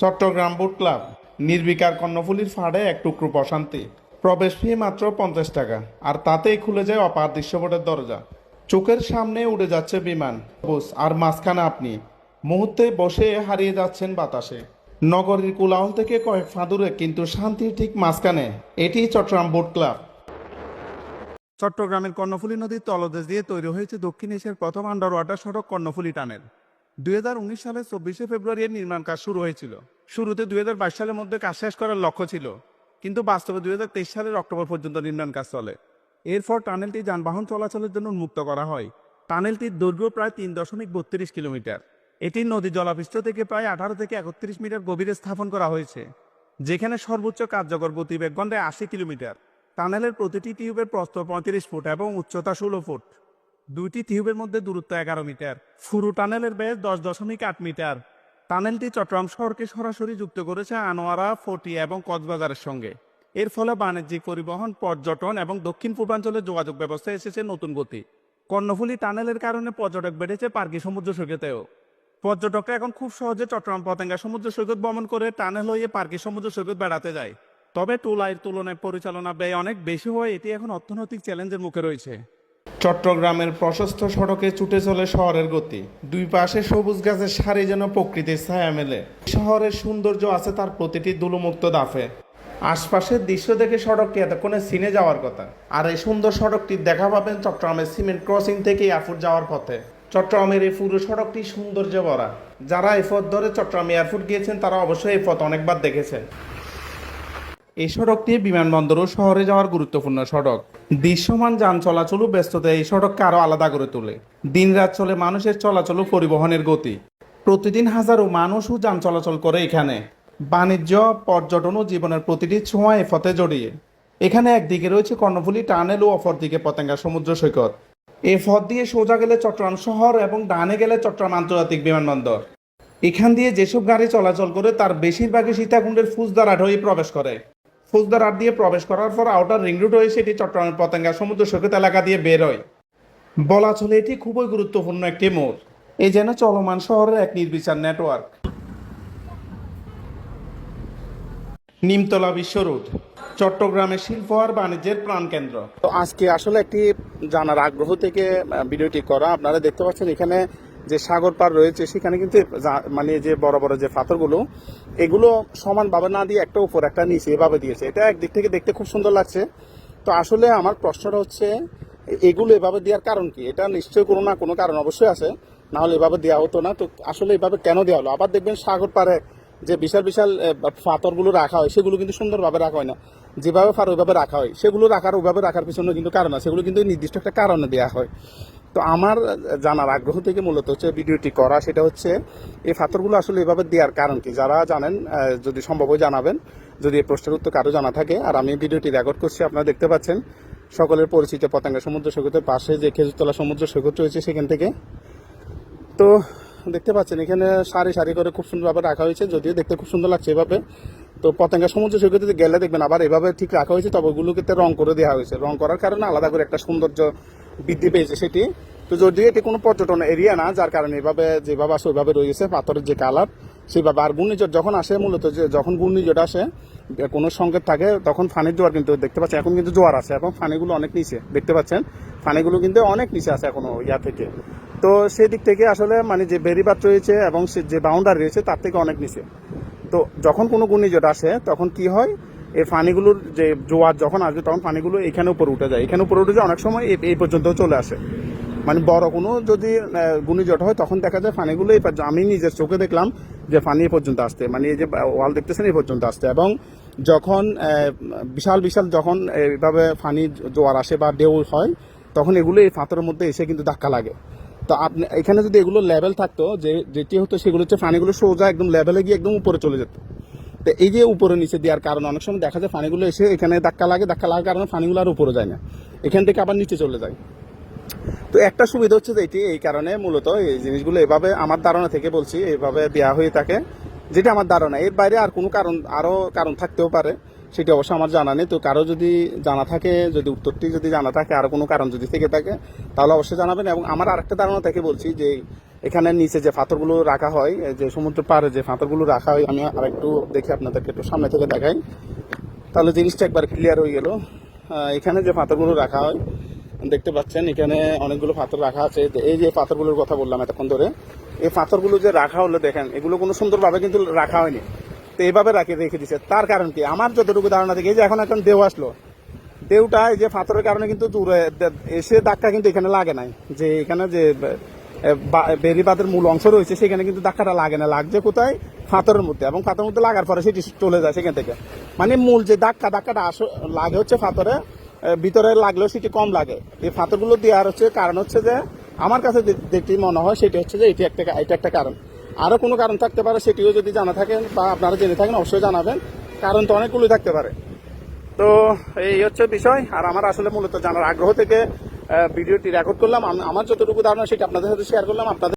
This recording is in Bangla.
চট্টগ্রাম বুট ক্লাব, নির্বিকার কর্ণফুলির ফাড়ে এক টুকরো প্রশান্তি। প্রবেশ ফি মাত্র পঞ্চাশ টাকা, আর তাতেই খুলে যায় অপার দৃশ্যপটের দরজা। চোখের সামনে উড়ে যাচ্ছে বিমান বুস আর মাঝখানে আপনি। মুহূর্তে বসে হারিয়ে যাচ্ছেন বাতাসে। নগরীর কোলাহল থেকে কয়েক ফাঁদুরে কিন্তু শান্তির ঠিক মাঝখানে, এটি চট্টগ্রাম বুট ক্লাব। চট্টগ্রামের কর্ণফুলী নদীর তলদেশ দিয়ে তৈরি হয়েছে দক্ষিণ এশিয়ার প্রথম আন্ডার ওয়াটার সড়ক কর্ণফুলী টানেল। দুই সালের চব্বিশে ফেব্রুয়ারি এর নির্মাণ কাজ শুরু হয়েছিল। শুরুতে দুই হাজার বাইশ সালের মধ্যে কাজ শেষ করার লক্ষ্য ছিল, কিন্তু বাস্তবে দুই হাজার তেইশ সালের অক্টোবর পর্যন্ত নির্মাণ কাজ চলে। এরপর টানেলটি যানবাহন চলাচলের জন্য উন্মুক্ত করা হয়। টানেলটির দৈর্ঘ্য প্রায় তিন দশমিক বত্রিশ কিলোমিটার। এটি নদী জলাপৃষ্ঠ থেকে প্রায় আঠারো থেকে একত্রিশ মিটার গভীরে স্থাপন করা হয়েছে, যেখানে সর্বোচ্চ কার্যকর গতিবেগ ঘন্টায় আশি কিলোমিটার। টানেলের প্রতিটি টিউবের প্রস্থ পঁয়ত্রিশ ফুট এবং উচ্চতা ষোলো ফুট। দুইটি টিউবের মধ্যে দূরত্ব এগারো মিটার। ফুরু টানেলের ব্যাস দশ দশমিক আট মিটার। টানেলটি চট্টগ্রাম শহরকে সরাসরি যুক্ত করেছে আনোয়ারা, ফটি এবং কক্সবাজারের সঙ্গে। এর ফলে বাণিজ্যিক পরিবহন, পর্যটন এবং দক্ষিণ পূর্বাঞ্চলের যোগাযোগ ব্যবস্থা এসেছে নতুন গতি। কর্ণফুলী টানেলের কারণে পর্যটক বেড়েছে পার্কি সমুদ্র সৈকতেও। পর্যটকরা এখন খুব সহজে চট্টগ্রাম পতেঙ্গা সমুদ্র সৈকত ভ্রমণ করে টানেল হয়ে পার্কি সমুদ্র সৈকত বেড়াতে যায়। তবে টোলাইয়ের তুলনায় পরিচালনা ব্যয় অনেক বেশি হয়ে এটি এখন অর্থনৈতিক চ্যালেঞ্জের মুখে রয়েছে। চট্টগ্রামের প্রশস্ত সড়কে ছুটে চলে শহরের গতি। দুই পাশে সবুজ গাছের সারি যেন প্রকৃতির ছায়া মেলে। শহরের সৌন্দর্য আছে তার প্রতিটি দুলুমুক্ত দাফে। আশপাশের দৃশ্য দেখে সড়কটি এতক্ষণে সিনে যাওয়ার কথা। আর এই সুন্দর সড়কটি দেখা পাবেন চট্টগ্রামের সিমেন্ট ক্রসিং থেকে এয়ারপোর্ট যাওয়ার পথে। চট্টগ্রামের এই পুরো সড়কটি সৌন্দর্যে ভরা। যারা এই পথ ধরে চট্টগ্রাম এয়ারপোর্ট গিয়েছেন, তারা অবশ্যই এই পথ অনেকবার দেখেছেন। এই সড়কটি বিমানবন্দর ও শহরে যাওয়ার গুরুত্বপূর্ণ সড়ক। দৃশ্যমান যান চলাচল ব্যস্ততা এই সড়ককে আরও আলাদা করে তোলে। দিনরাত চলে মানুষের চলাচল পরিবহনের গতি। প্রতিদিন হাজারো মানুষ ও যান চলাচল করে এখানে। বাণিজ্য, পর্যটন ও জীবনের প্রতিটি ছোঁয়া এ পথে জড়িয়ে। এখানে একদিকে রয়েছে কর্ণফুলী টানেল ও অপরদিকে পতেঙ্গা সমুদ্র সৈকত। এ পথ দিয়ে সোজা গেলে চট্টগ্রাম শহর এবং ডানে গেলে চট্টগ্রাম আন্তর্জাতিক বিমানবন্দর। এখান দিয়ে যেসব গাড়ি চলাচল করে, তার বেশিরভাগই সীতাকুণ্ডের ফুজদারহাট হয়ে প্রবেশ করে। ফুজদারহাট দিয়ে প্রবেশ করার পর আউটার রিং রুট হয়ে সেটি চট্টগ্রামের পতেঙ্গা সমুদ্র সৈকত এলাকা দিয়ে বের হয়। বলা চলে এটি খুবই গুরুত্বপূর্ণ একটি মোড়। এই যেন চলমান শহরের এক নির্বিচার নেটওয়ার্ক নিমতলা বিশ্ব রোড, চট্টগ্রামের শিল্প আর বাণিজ্যের প্রাণকেন্দ্র তো আজকে আসলে একটি জানার আগ্রহ থেকে ভিডিওটি করা, আপনারা দেখতে পাচ্ছেন এখানে যে সাগর পার রয়েছে, সেখানে কিন্তু মানে যে বড় বড় যে পাথরগুলো, এগুলো সমানভাবে না দিয়ে একটা উপর, একটা নিচে এভাবে দিয়েছে। এটা একদিক থেকে দেখতে খুব সুন্দর লাগছে। তো আসলে আমার প্রশ্নটা হচ্ছে, এগুলো এভাবে দেওয়ার কারণ কি? এটা নিশ্চয়ই কোনো না কোনো কারণ অবশ্যই আছে। না হলে এভাবে দেওয়া হতো না। তো আসলে এভাবে কেন দেওয়া হলো? আবার দেখবেন সাগর পারে যে বিশাল বিশাল পাথরগুলো রাখা হয়, সেগুলো কিন্তু সুন্দরভাবে রাখা হয় না। যেভাবে পার ওইভাবে রাখা হয়, সেগুলো রাখার, ওইভাবে রাখার পিছনে কিন্তু কারণ আছে। সেগুলো কিন্তু নির্দিষ্ট একটা কারণে দেওয়া হয়। তো আমার জানার আগ্রহ থেকে মূলত হচ্ছে ভিডিওটি করা সেটা হচ্ছে, এই পাথরগুলো আসলে এভাবে দেওয়ার কারণ কি? যারা জানেন যদি সম্ভব জানাবেন। যদি এই প্রশ্নের উত্তর কারও জানা থাকে, আর আমি ভিডিওটি রেকর্ড করছি, আপনারা দেখতে পাচ্ছেন সকলের পরিচিত পতেঙ্গা সমুদ্র সৈকতের পাশে যে খেজুরতলা সমুদ্র সৈকত রয়েছে সেখান থেকে। তো দেখতে পাচ্ছেন, এখানে সারি সারি করে খুব সুন্দরভাবে রাখা হয়েছে, যদিও দেখতে খুব সুন্দর লাগছে এভাবে। তো পতেঙ্গা সমুদ্র সৈকতে গেলে দেখবেন আবার এভাবে ঠিক রাখা হয়েছে, তবে ওগুলোকে রং করে দেওয়া হয়েছে। রং করার কারণে আলাদা করে একটা সৌন্দর্য বৃদ্ধি পেয়েছে সেটি। তো যদিও এটি কোনো পর্যটন এরিয়া না, যার কারণে এভাবে যেভাবে আসে ওইভাবে রয়েছে, পাথরের যে কালার সেইভাবে আর ঘূর্ণিঝড় যখন আসে, মূলত যে যখন ঘূর্ণিঝড় আসে, কোনো সংকেত থাকে, তখন ফানির জোয়ার কিন্তু দেখতে পাচ্ছেন। এখন কিন্তু জোয়ার আছে এবং ফানিগুলো অনেক নিচে, দেখতে পাচ্ছেন? ফানিগুলো কিন্তু অনেক নিচে আছে এখনও ইয়া থেকে। তো সেই দিক থেকে আসলে মানে যে বেরিবাদ রয়েছে এবং যে বাউন্ডারি রয়েছে, তার থেকে অনেক নিচে। তো যখন কোনো ঘূর্ণিঝড় আসে, তখন কি হয়? এই পানিগুলোর যে জোয়ার যখন আসবে, তখন পানিগুলো এখানে উপরে উঠে যায়। এখানে উপরে উঠে যায়, অনেক সময় এই- পর্যন্ত চলে আসে। মানে বড় কোনো যদি ঘূর্ণিঝড় হয়, তখন দেখা যায় পানিগুলো এই আমি নিজের চোখে দেখলাম যে পানি এ পর্যন্ত আসতে মানে এই যে ওয়াল দেখতেছেন, এই পর্যন্ত আসতে। এবং যখন বিশাল বিশাল যখন এইভাবে পানি জোয়ার আসে বা ঢেউ হয়, তখন এগুলো এই পাথরের মধ্যে এসে কিন্তু ধাক্কা লাগে। তো আপনি এখানে যদি এগুলো লেভেল থাকতো, যে যেটি হতো, সেগুলো হচ্ছে পানিগুলো সোজা একদম লেভেলে গিয়ে একদম উপরে চলে যেত। তো এই যে উপরে নিচে দেওয়ার কারণে অনেক সময় দেখা যায় পানিগুলো এসে এখানে ধাক্কা লাগে, ধাক্কা লাগার কারণে পানিগুলো আর উপরে যায় না। এখান থেকে আবার নিচে চলে যায়। তো একটা সুবিধা হচ্ছে যে এটি এই কারণে মূলত এই জিনিসগুলো এভাবে আমার ধারণা থেকে বলছি এইভাবে দেওয়া হয়ে থাকে। যেটা আমার ধারণা, এর বাইরে আর কোনো কারণ, আরও কারণ থাকতেও পারে, সেটি অবশ্য আমার জানা নেই। তো কারও যদি জানা থাকে, যদি উত্তরটি যদি জানা থাকে আরও কোনো কারণ যদি থেকে থাকে, তাহলে অবশ্যই জানাবেন। এবং আমার আরেকটা ধারণা থেকে বলছি যে এখানে নিচে যে পাথরগুলো রাখা হয় যে সমুদ্র পাড়ে যে পাথরগুলো রাখা হয়, আমি আর একটু দেখে আপনাদেরকে একটু সামনে থেকে দেখাই। তাহলে জিনিসটা একবার ক্লিয়ার হয়ে গেল। এখানে যে পাথরগুলো রাখা হয়, দেখতে পাচ্ছেন, এখানে অনেকগুলো পাথর রাখা আছে। এই যে পাথরগুলোর কথা বললাম এতক্ষণ ধরে, এই পাথরগুলো যে রাখা হলো, দেখেন, এগুলো কোনো সুন্দরভাবে কিন্তু রাখা হয়নি। তো এইভাবে রাখে, রেখে দিচ্ছে তার কারণ কি? আমার যতটুকু ধারণা থেকে, এই যে এখন এখন দেও আসলো, দেউটা এই যে পাথরের কারণে কিন্তু দূরে, এসে দাগটা কিন্তু এখানে লাগে নাই। যে এখানে যে বেরিবাদের মূল অংশ রয়েছে সেখানে কিন্তু ধাক্কাটা লাগে না লাগছে কোথায়? পাথরের মধ্যে। এবং পাথরের মধ্যে লাগার পরে সেটি চলে যায় সেখান থেকে। মানে মূল যে ধাক্কা ধাক্কাটা আস লাগে হচ্ছে আহ, ভিতরে লাগলেও সেটি কম লাগে। এই পাথরগুলো দেওয়ার হচ্ছে কারণ হচ্ছে যে আমার কাছে যেটি মনে হয় সেটি হচ্ছে যে এটি একটা এটা একটা কারণ। আরও কোনো কারণ থাকতে পারে সেটিও যদি জানা থাকেন বা আপনারা জেনে থাকেন অবশ্যই জানাবেন। কারণ তো অনেকগুলোই থাকতে পারে। তো এই হচ্ছে বিষয় আর আমার আসলে মূলত জানার আগ্রহ থেকে ভিডিওটি রেকর্ড করলাম। আমার যতটুকু ধারণা সেটা আপনাদের সাথে শেয়ার করলাম। আপনাদের